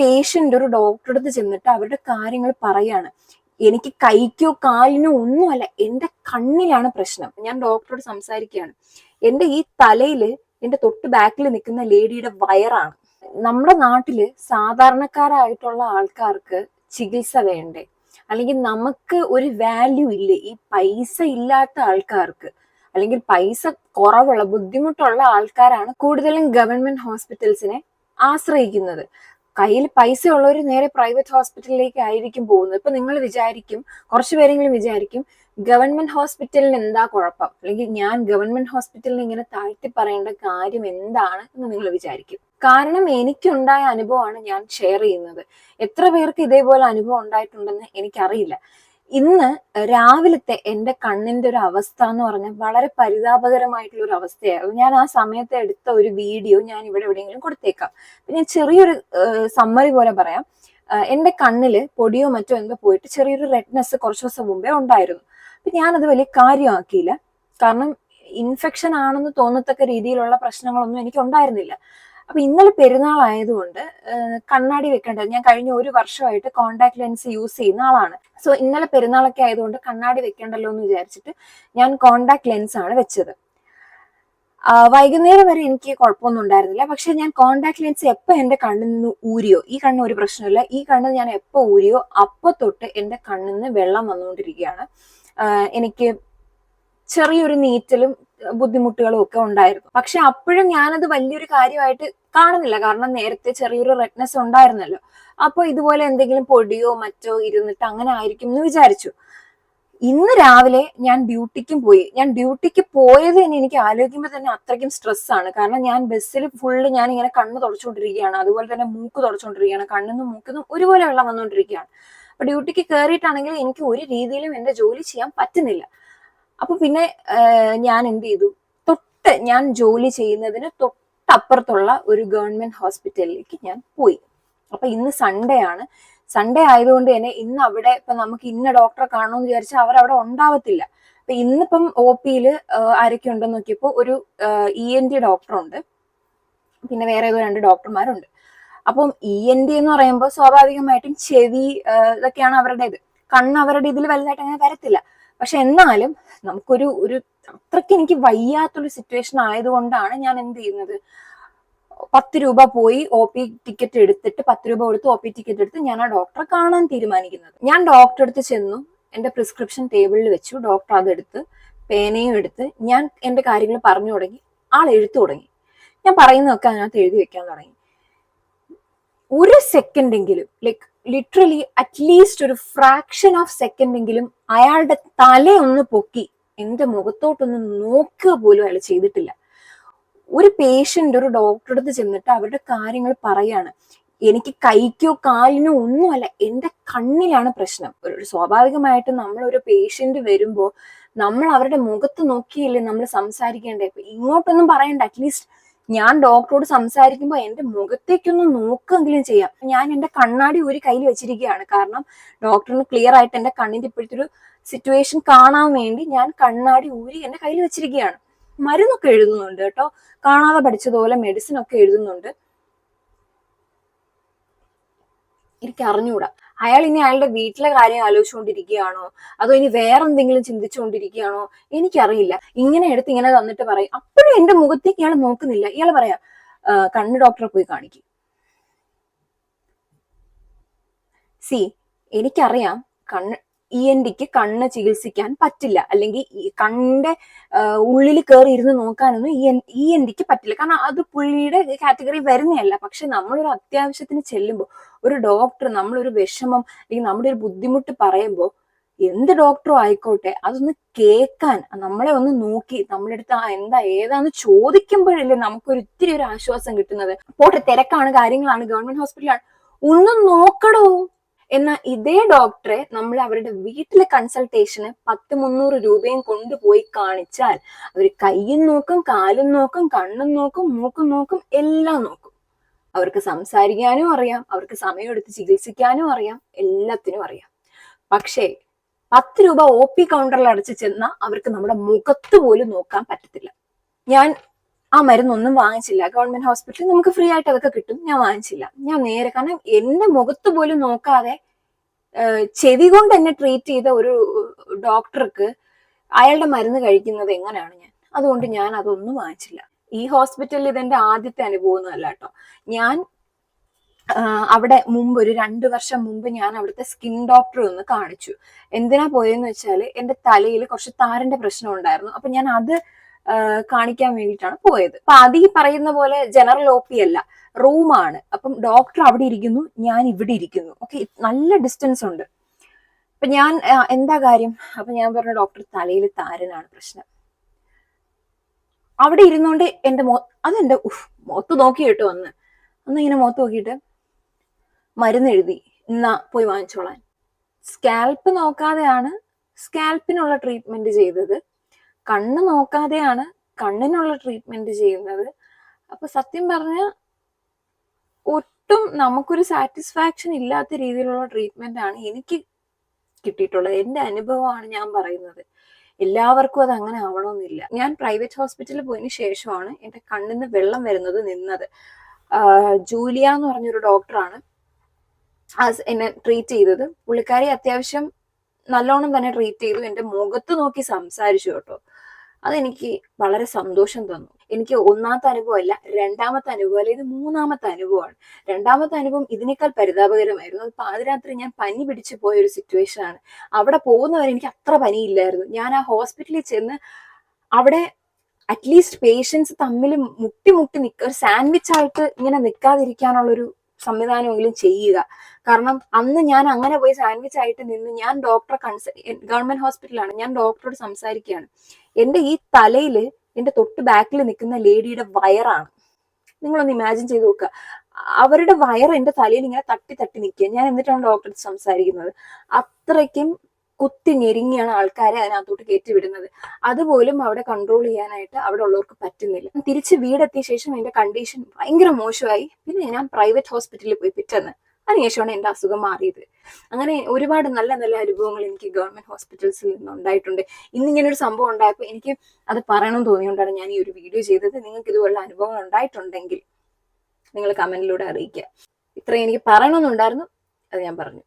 Patient ഒരു ഡോക്ടറെ അടുത്ത് ചെന്നിട്ട് അവരുടെ കാര്യങ്ങൾ പറയാണ്. എനിക്ക് കൈക്കോ കാലിനോ ഒന്നുമല്ല എന്റെ കണ്ണിലാണ് പ്രശ്നം. ഞാൻ ഡോക്ടറോട് സംസാരിക്കുകയാണ്. എന്റെ ഈ തലയിൽ എന്റെ തൊട്ട് ബാക്കിൽ നിൽക്കുന്ന ലേഡിയുടെ വയറാണ്. നമ്മുടെ നാട്ടിൽ സാധാരണക്കാരായിട്ടുള്ള ആൾക്കാർക്ക് ചികിത്സ വേണ്ടേ? അല്ലെങ്കിൽ നമുക്ക് ഒരു വാല്യൂ ഇല്ലേ? ഈ പൈസ ഇല്ലാത്ത ആൾക്കാർക്ക് അല്ലെങ്കിൽ പൈസ കുറവുള്ള ബുദ്ധിമുട്ടുള്ള ആൾക്കാരാണ് കൂടുതലും ഗവൺമെന്റ് ഹോസ്പിറ്റൽസിനെ ആശ്രയിക്കുന്നത്. കയ്യിൽ പൈസ ഉള്ളവർ നേരെ പ്രൈവറ്റ് ഹോസ്പിറ്റലിലേക്ക് ആയിരിക്കും പോകുന്നത്. ഇപ്പൊ നിങ്ങൾ വിചാരിക്കും കുറച്ച് പേരെങ്കിലും വിചാരിക്കും ഗവൺമെന്റ് ഹോസ്പിറ്റലിന് എന്താ കുഴപ്പം? അല്ലെങ്കിൽ ഞാൻ ഗവൺമെന്റ് ഹോസ്പിറ്റലിന് ഇങ്ങനെ താഴ്ത്തി പറയേണ്ട കാര്യം എന്താണ് എന്ന് നിങ്ങൾ വിചാരിക്കും. കാരണം എനിക്കുണ്ടായ അനുഭവമാണ് ഞാൻ ഷെയർ ചെയ്യുന്നത്. എത്ര പേർക്ക് ഇതേപോലെ അനുഭവം ഉണ്ടായിട്ടുണ്ടെന്ന് എനിക്കറിയില്ല. ഇന്ന് രാവിലത്തെ എന്റെ കണ്ണിന്റെ ഒരു അവസ്ഥ എന്ന് പറഞ്ഞാൽ വളരെ പരിതാപകരമായിട്ടുള്ള ഒരു അവസ്ഥയായിരുന്നു ഞാൻ ആ സമയത്ത് എടുത്ത ഒരു വീഡിയോ ഞാൻ ഇവിടെ എവിടെയെങ്കിലും കൊടുത്തേക്കാം. ഞാൻ ചെറിയൊരു സമ്മറി പോലെ പറയാം. എന്റെ കണ്ണിൽ പൊടിയോ മറ്റോ എന്തോ പോയിട്ട് ചെറിയൊരു റെഡ്നെസ് കുറച്ച് ദിവസം മുമ്പേ ഉണ്ടായിരുന്നു. അപ്പൊ ഞാനത് വലിയ കാര്യമാക്കിയില്ല. കാരണം ഇൻഫെക്ഷൻ ആണെന്ന് തോന്നത്തക്ക രീതിയിലുള്ള പ്രശ്നങ്ങളൊന്നും എനിക്ക് ഉണ്ടായിരുന്നില്ല. അപ്പൊ ഇന്നലെ പെരുന്നാൾ ആയതുകൊണ്ട് കണ്ണാടി വെക്കേണ്ടത് ഞാൻ കഴിഞ്ഞ ഒരു വർഷമായിട്ട് കോണ്ടാക്ട് ലെൻസ് യൂസ് ചെയ്യുന്ന ആളാണ്. സോ ഇന്നലെ പെരുന്നാളൊക്കെ ആയതുകൊണ്ട് കണ്ണാടി വെക്കേണ്ടല്ലോ എന്ന് വിചാരിച്ചിട്ട് ഞാൻ കോണ്ടാക്ട് ലെൻസ് ആണ് വെച്ചത്. വൈകുന്നേരം വരെ എനിക്ക് കുഴപ്പമൊന്നും ഉണ്ടായിരുന്നില്ല. പക്ഷെ ഞാൻ കോണ്ടാക്ട് ലെൻസ് എപ്പോ എന്റെ കണ്ണിൽ നിന്ന് ഊരിയോ ഈ കണ്ണ് ഒരു പ്രശ്നമില്ല. ഈ കണ്ണ് ഞാൻ എപ്പോ ഊരിയോ അപ്പൊ തൊട്ട് എന്റെ കണ്ണിൽ നിന്ന് വെള്ളം വന്നുകൊണ്ടിരിക്കുകയാണ്. എനിക്ക് ചെറിയൊരു നീറ്റലും ബുദ്ധിമുട്ടുകളും ഒക്കെ ഉണ്ടായിരുന്നു. പക്ഷെ അപ്പോഴും ഞാനത് വലിയൊരു കാര്യമായിട്ട് കാണുന്നില്ല. കാരണം നേരത്തെ ചെറിയൊരു റെഡ്നെസ് ഉണ്ടായിരുന്നല്ലോ. അപ്പോൾ ഇതുപോലെ എന്തെങ്കിലും പൊടിയോ മറ്റോ ഇരുന്നിട്ട് അങ്ങനെ ആയിരിക്കും എന്ന് വിചാരിച്ചു. ഇന്ന് രാവിലെ ഞാൻ ഡ്യൂട്ടിക്കും പോയി. ഞാൻ ഡ്യൂട്ടിക്ക് പോയത് തന്നെ എനിക്ക് ആലോചിക്കുമ്പോൾ തന്നെ അത്രയ്ക്കും സ്ട്രെസ് ആണ്. കാരണം ഞാൻ ബസ്സിൽ ഫുള്ള് ഞാൻ ഇങ്ങനെ കണ്ണ് തുടച്ചുകൊണ്ടിരിക്കുകയാണ്. അതുപോലെ തന്നെ മൂക്ക് തുടച്ചുകൊണ്ടിരിക്കുകയാണ്. കണ്ണിന്നും മൂക്കിന്നും ഒരുപോലെ വെള്ളം വന്നുകൊണ്ടിരിക്കുകയാണ്. അപ്പൊ ഡ്യൂട്ടിക്ക് കയറിയിട്ടാണെങ്കിൽ എനിക്ക് ഒരു രീതിയിലും എന്റെ ജോലി ചെയ്യാൻ പറ്റുന്നില്ല. അപ്പൊ പിന്നെ ഞാൻ എന്ത് ചെയ്തു? തൊട്ട് ഞാൻ ജോലി ചെയ്യുന്നതിന് തൊട്ടപ്പുറത്തുള്ള ഒരു ഗവൺമെന്റ് ഹോസ്പിറ്റലിലേക്ക് ഞാൻ പോയി. അപ്പൊ ഇന്ന് സൺഡേ ആണ്. സൺഡേ ആയതുകൊണ്ട് തന്നെ ഇന്ന് അവിടെ ഇപ്പൊ നമുക്ക് ഇന്ന ഡോക്ടറെ കാണണമെന്ന് വിചാരിച്ചാൽ അവരവിടെ ഉണ്ടാവത്തില്ല. അപ്പൊ ഇന്നിപ്പം ഒ പിയിൽ ആരൊക്കെ ഉണ്ടെന്ന് നോക്കിയപ്പോ ഒരു ഇ എൻ ടി ഡോക്ടറുണ്ട്. പിന്നെ വേറെ ഏതോ രണ്ട് ഡോക്ടർമാരുണ്ട്. അപ്പം ഇ എൻ ടി എന്ന് പറയുമ്പോൾ സ്വാഭാവികമായിട്ടും ചെവി ഇതൊക്കെയാണ് അവരുടേത്. കണ്ണ് അവരുടെ ഇതിൽ വലുതായിട്ട് അങ്ങനെ വരത്തില്ല. പക്ഷെ എന്നാലും നമുക്കൊരു ഒരു അത്രയ്ക്ക് എനിക്ക് വയ്യാത്തൊരു സിറ്റുവേഷൻ ആയതുകൊണ്ടാണ് ഞാൻ എന്ത് ചെയ്യുന്നത്? പത്ത് രൂപ പോയി ഒ പി ടിക്കറ്റ് എടുത്തിട്ട് പത്ത് രൂപ കൊടുത്ത് ഒ പി ടിക്കറ്റ് എടുത്ത് ഞാൻ ആ ഡോക്ടറെ കാണാൻ തീരുമാനിക്കുന്നത്. ഞാൻ ഡോക്ടറെ അടുത്ത് ചെന്നു എന്റെ പ്രിസ്ക്രിപ്ഷൻ ടേബിളിൽ വെച്ചു ഡോക്ടർ അതെടുത്ത് പേനയും എടുത്ത് ഞാൻ എന്റെ കാര്യങ്ങൾ പറഞ്ഞു തുടങ്ങി ആൾ എഴുത്തു തുടങ്ങി. ഞാൻ പറയുന്നതൊക്കെ അതിനകത്ത് എഴുതി വെക്കാൻ തുടങ്ങി. ഒരു സെക്കൻഡെങ്കിലും ലൈക്ക് ലിറ്ററലി അറ്റ്ലീസ്റ്റ് ഒരു ഫ്രാക്ഷൻ ഓഫ് സെക്കൻഡ് എങ്കിലും അയാളുടെ തലയൊന്ന് പൊക്കി എന്റെ മുഖത്തോട്ടൊന്ന് നോക്കുക പോലും അയാൾ ചെയ്തിട്ടില്ല. ഒരു പേഷ്യന്റ് ഒരു ഡോക്ടറെ അടുത്ത് ചെന്നിട്ട് അവരുടെ കാര്യങ്ങൾ പറയാണ്. എനിക്ക് കൈക്കോ കാലിനോ ഒന്നുമല്ല എന്റെ കണ്ണിലാണ് പ്രശ്നം. ഒരു സ്വാഭാവികമായിട്ടും നമ്മൾ ഒരു പേഷ്യന്റ് വരുമ്പോൾ നമ്മൾ അവരുടെ മുഖത്ത് നോക്കിയില്ലേ നമ്മൾ സംസാരിക്കേണ്ടത്. ഇങ്ങോട്ടൊന്നും പറയണ്ട അറ്റ്ലീസ്റ്റ് ഞാൻ ഡോക്ടറോട് സംസാരിക്കുമ്പോൾ എന്റെ മുഖത്തേക്കൊന്ന് നോക്കെങ്കിലും ചെയ്യാം. ഞാൻ എന്റെ കണ്ണാടി ഒരു കയ്യിൽ വെച്ചിരിക്കുകയാണ്. കാരണം ഡോക്ടറിന് ക്ലിയർ ആയിട്ട് എന്റെ കണ്ണിന്റെ ഇപ്പോഴത്തെ ഒരു സിറ്റുവേഷൻ കാണാൻ വേണ്ടി ഞാൻ കണ്ണാടി ഊരി എന്റെ കയ്യിൽ വെച്ചിരിക്കുകയാണ്. മരുന്നൊക്കെ എഴുതുന്നുണ്ട് കേട്ടോ. കാണാതെ പഠിച്ചതുപോലെ മെഡിസിൻ ഒക്കെ എഴുതുന്നുണ്ട്. എനിക്ക് അറിഞ്ഞുകൂടാ അയാൾ ഇനി അയാളുടെ വീട്ടിലെ കാര്യം ആലോചിച്ചുകൊണ്ടിരിക്കുകയാണോ? അതോ ഇനി വേറെ എന്തെങ്കിലും ചിന്തിച്ചുകൊണ്ടിരിക്കുകയാണോ? എനിക്കറിയില്ല. ഇങ്ങനെ എടുത്ത് ഇങ്ങനെ തന്നിട്ട് പറയും. അപ്പോഴും എന്റെ മുഖത്തേക്ക് ഇയാൾ നോക്കുന്നില്ല. ഇയാൾ പറയാ "ആ, കണ്ണ് ഡോക്ടറെ പോയി കാണിക്കും. സി എനിക്കറിയാം കണ്ണ് ഇ എൻ ഡിക്ക് കണ്ണ് ചികിത്സിക്കാൻ പറ്റില്ല. അല്ലെങ്കിൽ കണ്ണിന്റെ ഉള്ളിൽ കയറി ഇരുന്ന് നോക്കാനൊന്നും ഇ എൻ ഇ എൻ ഡിക്ക് പറ്റില്ല. കാരണം അത് പുള്ളിയുടെ കാറ്റഗറി വരുന്നതല്ല. പക്ഷെ നമ്മളൊരു അത്യാവശ്യത്തിന് ചെല്ലുമ്പോൾ ഒരു ഡോക്ടർ നമ്മളൊരു വിഷമം അല്ലെങ്കിൽ നമ്മുടെ ഒരു ബുദ്ധിമുട്ട് പറയുമ്പോൾ എന്ത് ഡോക്ടറും ആയിക്കോട്ടെ അതൊന്ന് കേൾക്കാൻ നമ്മളെ ഒന്ന് നോക്കി നമ്മുടെ അടുത്ത് ആ എന്താ ഏതാന്ന് ചോദിക്കുമ്പോഴല്ലേ നമുക്കൊരു ഇത്തിരി ഒരു ആശ്വാസം കിട്ടുന്നത്. പോട്ടെ തിരക്കാണ് കാര്യങ്ങളാണ് ഗവൺമെന്റ് ഹോസ്പിറ്റലാണ്. ഒന്നും നോക്കടോ. എന്നാൽ ഇതേ ഡോക്ടറെ നമ്മൾ അവരുടെ വീട്ടിലെ കൺസൾട്ടേഷന് പത്ത് മുന്നൂറ് രൂപയും കൊണ്ടുപോയി കാണിച്ചാൽ അവർ കൈയും നോക്കും കാലും നോക്കും കണ്ണും നോക്കും മൂക്കും നോക്കും എല്ലാം നോക്കും. അവർക്ക് സംസാരിക്കാനും അറിയാം അവർക്ക് സമയമെടുത്ത് ചികിത്സിക്കാനും അറിയാം എല്ലാത്തിനും അറിയാം. പക്ഷേ പത്ത് രൂപ ഒ പി കൗണ്ടറിൽ അടച്ച് ചെന്നാൽ അവർക്ക് നമ്മുടെ മുഖത്ത് പോലും നോക്കാൻ പറ്റത്തില്ല. ഞാൻ ആ മരുന്നൊന്നും വാങ്ങിച്ചില്ല. ഗവൺമെന്റ് ഹോസ്പിറ്റലിൽ നമുക്ക് ഫ്രീ ആയിട്ട് അതൊക്കെ കിട്ടും. ഞാൻ വാങ്ങിച്ചില്ല. ഞാൻ നേരെ കാരണം എന്റെ മുഖത്ത് പോലും നോക്കാതെ ചെവി കൊണ്ട് എന്നെ ട്രീറ്റ് ചെയ്ത ഒരു ഡോക്ടർക്ക് അയാളുടെ മരുന്ന് കഴിക്കുന്നത് എങ്ങനെയാണ് ഞാൻ? അതുകൊണ്ട് ഞാൻ അതൊന്നും വാങ്ങിച്ചില്ല. ഈ ഹോസ്പിറ്റലിൽ ഇതെന്റെ ആദ്യത്തെ അനുഭവം ഒന്നുമല്ല കേട്ടോ. ഞാൻ അവിടെ മുമ്പ് ഒരു രണ്ട് വർഷം മുമ്പ് ഞാൻ അവിടുത്തെ സ്കിൻ ഡോക്ടറെ ഒന്ന് കാണിച്ചു. എന്തിനാ പോയെന്ന് വെച്ചാൽ എന്റെ തലയിൽ കുറച്ച് താരന്റെ പ്രശ്നം ഉണ്ടായിരുന്നു. അപ്പൊ ഞാൻ അത് കാണിക്കാൻ വേണ്ടിയിട്ടാണ് പോയത്. അപ്പൊ അത് ഈ പറയുന്ന പോലെ ജനറൽ ഒ പി അല്ല റൂമാണ് അപ്പം ഡോക്ടർ അവിടെ ഇരിക്കുന്നു ഞാൻ ഇവിടെ ഇരിക്കുന്നു. ഓക്കെ നല്ല ഡിസ്റ്റൻസ് ഉണ്ട്. അപ്പൊ ഞാൻ എന്താ കാര്യം? അപ്പൊ ഞാൻ പറഞ്ഞ ഡോക്ടർ തലയിൽ താരനാണ് പ്രശ്നം. അവിടെ ഇരുന്നോണ്ട് എന്റെ മോ ഉഫ്, മുഖത്ത് നോക്കി കേട്ടോ അന്ന്. അന്ന് ഇങ്ങനെ മുഖത്ത് നോക്കിയിട്ട് മരുന്ന് എഴുതി എന്നാ പോയി വാങ്ങിച്ചോളാൻ. സ്കാൽപ്പ് നോക്കാതെയാണ് സ്കാൽപ്പിനുള്ള ട്രീറ്റ്മെന്റ് ചെയ്തത്. കണ്ണ് നോക്കാതെയാണ് കണ്ണിനുള്ള ട്രീറ്റ്മെന്റ് ചെയ്യുന്നത്. അപ്പൊ സത്യം പറഞ്ഞ ഒട്ടും നമുക്കൊരു സാറ്റിസ്ഫാക്ഷൻ ഇല്ലാത്ത രീതിയിലുള്ള ട്രീറ്റ്മെന്റ് ആണ് എനിക്ക് കിട്ടിയിട്ടുള്ളത്. എന്റെ അനുഭവമാണ് ഞാൻ പറയുന്നത്. എല്ലാവർക്കും അത് അങ്ങനെ ആവണമെന്നില്ല. ഞാൻ പ്രൈവറ്റ് ഹോസ്പിറ്റലിൽ പോയതിന് ശേഷമാണ് എന്റെ കണ്ണിൽ നിന്ന് വെള്ളം വരുന്നത് നിന്നത്. ജൂലിയ എന്ന് പറഞ്ഞൊരു ഡോക്ടറാണ് എന്നെ ട്രീറ്റ് ചെയ്തത്. പുള്ളിക്കാരി അത്യാവശ്യം നല്ലോണം തന്നെ ട്രീറ്റ് ചെയ്തു. എന്റെ മുഖത്ത് നോക്കി സംസാരിച്ചു കേട്ടോ. അതെനിക്ക് വളരെ സന്തോഷം തന്നു. എനിക്ക് ഒന്നാമത്തെ അനുഭവമല്ല രണ്ടാമത്തെ അനുഭവം അല്ല ഇത് മൂന്നാമത്തെ അനുഭവമാണ്. രണ്ടാമത്തെ അനുഭവം ഇതിനേക്കാൾ പരിതാപകരമായിരുന്നു. അത് പാതിരാത്രി ഞാൻ പനി പിടിച്ചു പോയ ഒരു സിറ്റുവേഷൻ ആണ്. അവിടെ പോകുന്നവരെ എനിക്ക് അത്ര പനിയില്ലായിരുന്നു. ഞാൻ ആ ഹോസ്പിറ്റലിൽ ചെന്ന് അവിടെ അറ്റ്ലീസ്റ്റ് പേഷ്യൻസ് തമ്മിൽ മുട്ടി മുട്ടി നിൽക്കുക ഒരു സാൻഡ്വിച്ച് ആയിട്ട് ഇങ്ങനെ നിൽക്കാതിരിക്കാനുള്ളൊരു സംവിധാനമെങ്കിലും ചെയ്യുക. കാരണം അന്ന് ഞാൻ അങ്ങനെ പോയി സാൻഡ്വിച്ച് ആയിട്ട് നിന്ന് ഞാൻ ഡോക്ടറെ ഗവൺമെന്റ് ഹോസ്പിറ്റലാണ് ഞാൻ ഡോക്ടറോട് സംസാരിക്കുകയാണ്. എന്റെ ഈ തലയിൽ എന്റെ തൊട്ട് ബാക്കിൽ നിൽക്കുന്ന ലേഡിയുടെ വയറാണ്. നിങ്ങളൊന്ന് ഇമാജിൻ ചെയ്ത് നോക്കുക. അവരുടെ വയർ എന്റെ തലയിൽ ഇങ്ങനെ തട്ടി തട്ടി നിൽക്കുക ഞാൻ എന്നിട്ടാണ് ഡോക്ടറെ സംസാരിക്കുന്നത്. അത്രയ്ക്കും കുത്തി ഞെരുങ്ങിയാണ് ആൾക്കാരെ അതിനകത്തോട്ട് കയറ്റി വിടുന്നത്. അതുപോലും അവിടെ കൺട്രോൾ ചെയ്യാനായിട്ട് അവിടെ ഉള്ളവർക്ക് പറ്റുന്നില്ല. തിരിച്ച് വീടെത്തിയ ശേഷം എന്റെ കണ്ടീഷൻ ഭയങ്കര മോശമായി. പിന്നെ ഞാൻ പ്രൈവറ്റ് ഹോസ്പിറ്റലിൽ പോയി പിറ്റന്ന്. അതിനുശേഷമാണ് എന്റെ അസുഖം മാറിയത്. അങ്ങനെ ഒരുപാട് നല്ല നല്ല അനുഭവങ്ങൾ എനിക്ക് ഗവൺമെന്റ് ഹോസ്പിറ്റൽസിൽ നിന്ന് ഉണ്ടായിട്ടുണ്ട് ഇന്ന് ഇങ്ങനെ ഒരു സംഭവം ഉണ്ടായപ്പോൾ എനിക്ക് അത് പറയണം തോന്നിയോണ്ടാണ് ഞാൻ ഈ ഒരു വീഡിയോ ചെയ്തത്. നിങ്ങൾക്ക് ഇതുപോലുള്ള അനുഭവങ്ങൾ ഉണ്ടായിട്ടുണ്ടെങ്കിൽ നിങ്ങൾ കമന്റിലൂടെ അറിയിക്കുക. ഇത്രയും എനിക്ക് പറയണമെന്നുണ്ടായിരുന്നു. അത് ഞാൻ പറഞ്ഞു.